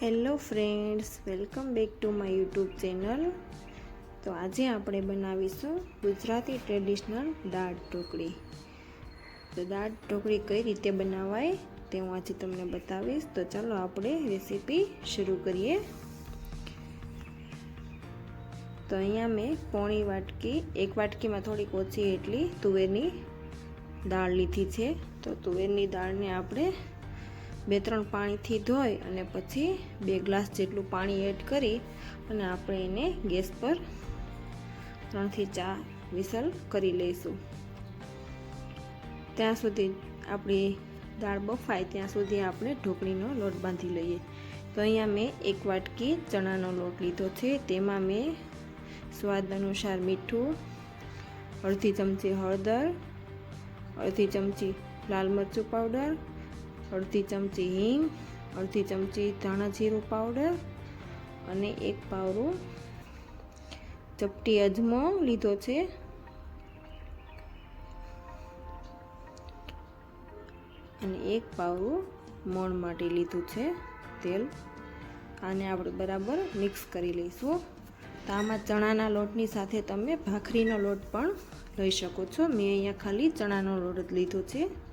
Hello friends, welcome back to my YouTube channel. તો આજે આપણે બનાવીશું ગુજરાતી ટ્રેડિશનલ દાળ ઢોકળી. તો દાળ ઢોકળી કઈ રીતે બનાવાય તે હું આજે તમને બતાવીશ. તો ચાલો આપણે રેસીપી શરૂ કરીએ. તો અહીંયા મેં પોણી વાટકી, એક વાટકીમાં થોડીક ઓછી એટલી તુવેરની દાળ લીધી છે. તો તુવેરની દાળને આપણે બે ત્રણ પાણીથી ધોઈ અને પછી બે ગ્લાસ જેટલું પાણી એડ કરી અને આપણે એને ગેસ પર ત્રણથી ચાર વિસલ કરી લઈશું. ત્યાં સુધી આપણી દાળ બફાય ત્યાં સુધી આપણે ઢોકળીનો લોટ બાંધી લઈએ. તો અહીંયા મેં એક વાટકી ચણાનો લોટ લીધો છે. તેમાં મેં સ્વાદ અનુસાર મીઠું, અડધી ચમચી હળદર, અડધી ચમચી લાલ મરચું પાવડર અડધી ચમચી હિંગ, અડધી ચમચી ધાણા જીરું પાવડર અને એક પાવરું ચપટી અજમો લીધો છે. અને એક પાવરું મોણ માટે લીધું છે તેલ. આને આપણે બરાબર મિક્સ કરી લઈશું. તો આમાં ચણાના લોટની સાથે તમે ભાખરીનો લોટ પણ લઈ શકો છો. મેં અહીંયા ખાલી ચણાનો લોટ જ લીધો છે.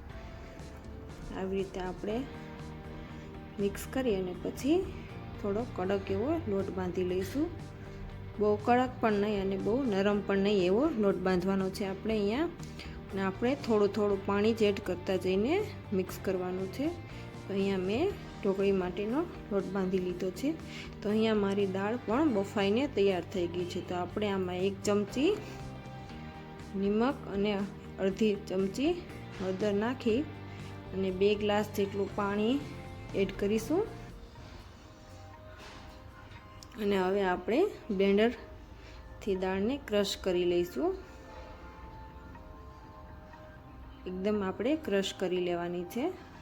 આવી રીતે આપણે મિક્સ કરી અને પછી થોડો કડક એવો લોટ બાંધી લઈશું. બહુ કડક પણ નહીં અને બહુ નરમ પણ નહીં એવો લોટ બાંધવાનો છે આપણે અહીંયા. અને આપણે થોડું થોડું પાણી જ એડ કરતા જઈને મિક્સ કરવાનું છે. તો અહીંયા મેં ઢોકળી માટેનો લોટ બાંધી લીધો છે. તો અહીંયા મારી દાળ પણ બફાઈને તૈયાર થઈ ગઈ છે. તો આપણે આમાં એક ચમચી નિમક અને અડધી ચમચી હળદર નાખી અને બે ગ્લાસ જેટલું પાણી એડ કરીશું. અને હવે આપણે બ્લેન્ડરથી દાળને ક્રશ કરી લઈશું. એકદમ આપણે ક્રશ કરી લેવાની છે.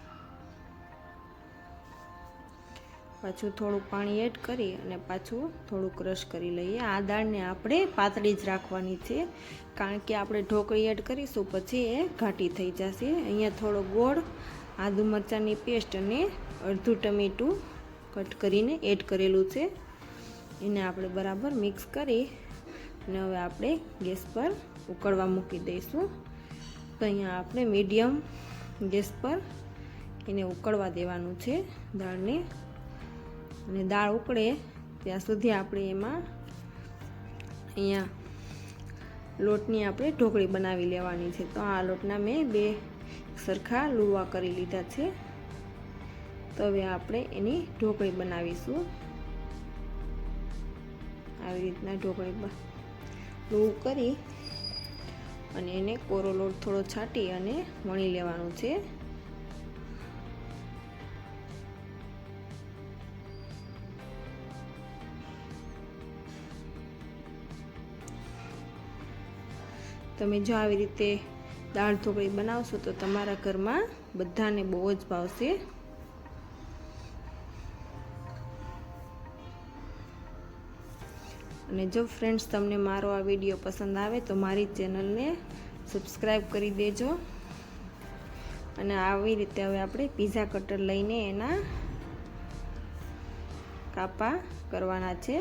પાછું થોડું પાણી એડ કરી અને પાછું થોડું ક્રશ કરી લઈએ. આ દાળને આપણે પાતળી જ રાખવાની છે. કારણ કે આપણે ઢોકળી એડ કરીશું, પછી એ ઘાટી થઈ જશે. અહીંયા થોડો ગોળ, આદુ મરચાંની પેસ્ટ અને અડધું ટમેટું કટ કરીને એડ કરેલું છે. એને આપણે બરાબર મિક્સ કરી અને હવે આપણે ગેસ પર ઉકળવા મૂકી દઈશું. તો અહીંયા આપણે મીડિયમ ગેસ પર એને ઉકળવા દેવાનું છે દાળને. અને દાળ ઉકળે ત્યાં સુધી આપણે એમાં અહીંયા લોટની આપણે ઢોકળી બનાવી લેવાની છે. તો આ લોટના મેં બે સરખા લુવા કરી લીધા છે. તો હવે આપણે એની ઢોકળી બનાવીશું. આવી રીતના ઢોકળી લુવું કરી અને એને કોરો લોટ થોડો છાંટી અને વણી લેવાનું છે. તમે જો આવી રીતે દાળ ઢોકળી બનાવશો તો તમારા ઘરમાં બધાને બહુ જ ભાવશે. અને જો ફ્રેન્ડ્સ તમને મારો આ વીડિયો પસંદ આવે તો મારી ચેનલને સબસ્ક્રાઈબ કરી દેજો. અને આવી રીતે હવે આપણે પીઝા કટર લઈને એના કાપા કરવાના છે.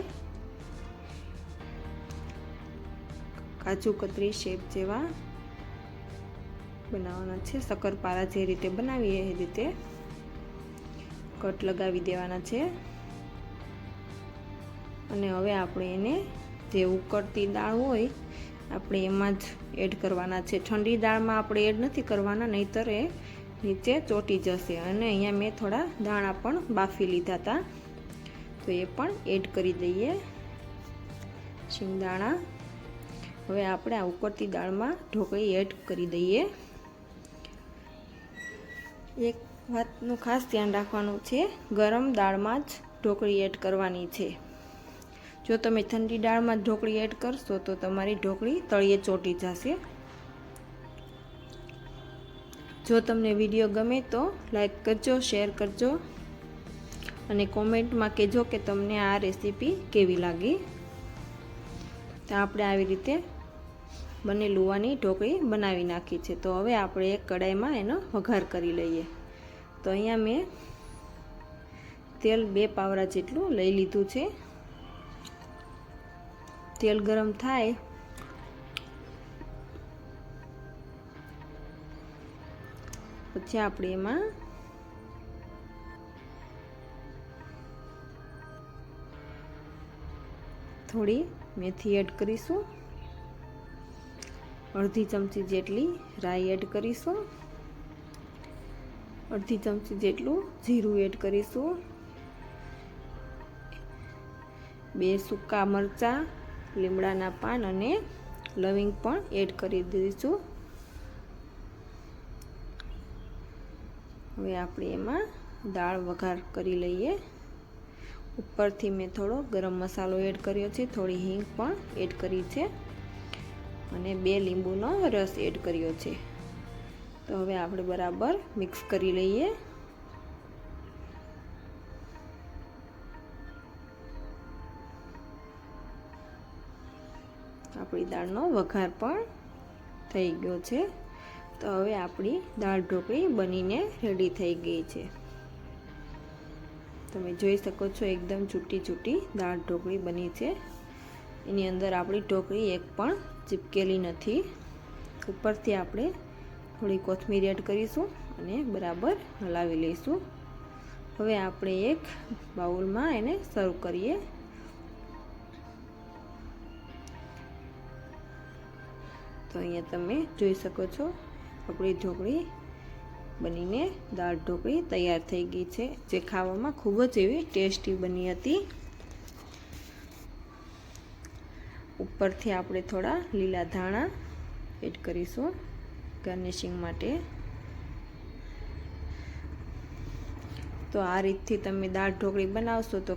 કાજુ કતરી શેપ જેવા બનાવવાના છે. શક્કરપારા જે રીતે બનાવીએ એ રીતે કટ લગાવી દેવાના છે. અને હવે આપણે એને જે ઉકળતી દાળ હોય, આપણે એમાં જ એડ કરવાના છે. ઠંડી દાળમાં આપણે એડ નથી કરવાના, નહીંતર એ નીચે ચોટી જશે. અને અહીંયા મેં થોડા દાણા પણ બાફી લીધા હતા. તો એ પણ એડ કરી દઈએ. શિંગદાણા હવે આપણે આ ઉકળતી દાળમાં ઢોકળી એડ કરી દઈએ. એક વાતનું ખાસ ધ્યાન રાખવાનું છે, ગરમ દાળમાં જ ઢોકળી એડ કરવાની છે. જો તમે ઠંડી દાળમાં ઢોકળી એડ કરશો તો તમારી ઢોકળી તળિયે ચોટી જશે. જો તમને વીડિયો ગમે તો લાઈક કરજો, શેર કરજો અને કોમેન્ટમાં કહેજો કે તમને આ રેસીપી કેવી લાગી. તો આપણે આવી રીતે બંને લુવાની ઢોકળી બનાવી નાખી છે. તો હવે આપણે એક કડાઈમાં એનો વઘાર કરી લઈએ. તો અહીંયા મેં તેલ બે પાવરા જેટલું લઈ લીધું છે. તેલ ગરમ થાય પછી આપણે એમાં થોડી મેથી એડ કરીશું. અડધી ચમચી જેટલી રાઈ એડ કરીશું. અડધી ચમચી જેટલું જીરું એડ કરીશું. બે સૂકા મરચાં, લીમડાના પાન અને લવિંગ પણ એડ કરી દઈશું. હવે આપણે એમાં દાળ વઘાર કરી લઈએ. ઉપરથી મેં થોડો ગરમ મસાલો એડ કર્યો છે, થોડી હિંગ પણ એડ કરી છે. અને બે લીંબુનો રસ એડ કર્યો છે. તો હવે આપણે બરાબર મિક્સ કરી લઈએ. આપણી દાળનો વઘાર પણ થઈ ગયો છે. તો હવે આપણી દાળ ઢોકળી બનીને રેડી થઈ ગઈ છે. તમે જોઈ શકો છો એકદમ છૂટી છૂટી દાળ ઢોકળી બની છે. એની અંદર આપણી ઢોકળી એક પણ ચીપકેલી નથી. ઉપરથી આપણે થોડી કોથમીર એડ કરીશું અને બરાબર હલાવી લઈશું. હવે આપણે એક બાઉલમાં એને સર્વ કરીએ. તો અહીંયા તમે જોઈ શકો છો, આપણી ઢોકળી બનીને દાળ ઢોકળી તૈયાર થઈ ગઈ છે. જે ખાવામાં ખૂબ જ એવી ટેસ્ટી બની હતી. ઉપરથી આપણે થોડા લીલા ધાણા એડ કરીશું ગાર્નિશિંગ માટે. તો આ રીતથી તમે દાળ ઢોકળી બનાવશો તો